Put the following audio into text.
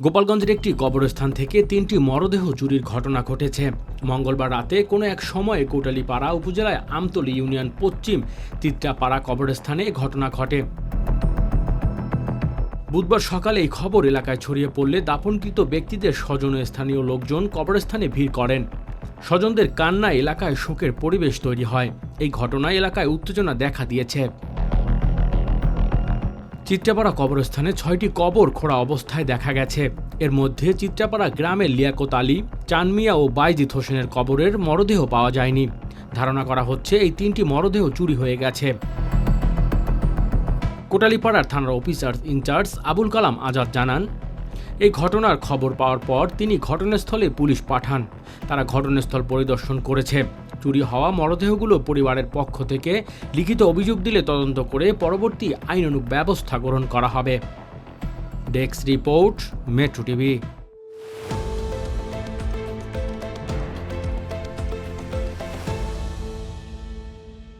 গোপালগঞ্জের একটি কবরস্থান থেকে তিনটি মরদেহ চুরির ঘটনা ঘটেছে। মঙ্গলবার রাতে কোনো এক সময়ে কোটালীপাড়া উপজেলায় আমতলী ইউনিয়ন পশ্চিম তিত্রাপাড়া কবরস্থানে ঘটনা ঘটে। বুধবার সকালে এই খবর এলাকায় ছড়িয়ে পড়লে দাফনকৃত ব্যক্তিদের স্বজন স্থানীয় লোকজন কবরস্থানে ভিড় করেন। স্বজনদের কান্না এলাকায় শোকের পরিবেশ তৈরি হয়। এই ঘটনায় এলাকায় উত্তেজনা দেখা দিয়েছে। চিত্রাপাড়া কবরস্থানে ছয়টি কবর খোঁড়া অবস্থায় দেখা গেছে। এর মধ্যে চিত্রাপাড়া গ্রামের লিয়াকত আলী, চানমিয়া ও বাইজিৎ হোসেনের কবরের মরদেহ পাওয়া যায়নি। ধারণা করা হচ্ছে এই তিনটি মরদেহ চুরি হয়ে গেছে। কোটালীপাড়ার থানার officer in charge Abul Kalam Azad জানান, এই ঘটনার খবর পাওয়ার পর তিনি ঘটনাস্থলে পুলিশ পাঠান। তারা ঘটনাস্থল পরিদর্শন করেছে। চুরি হওয়া মরদেহগুলো পরিবারের পক্ষ থেকে লিখিত অভিযোগ দিলে তদন্ত করে পরবর্তী আইনানুগ ব্যবস্থা গ্রহণ করা হবে। Desk report, metro TV.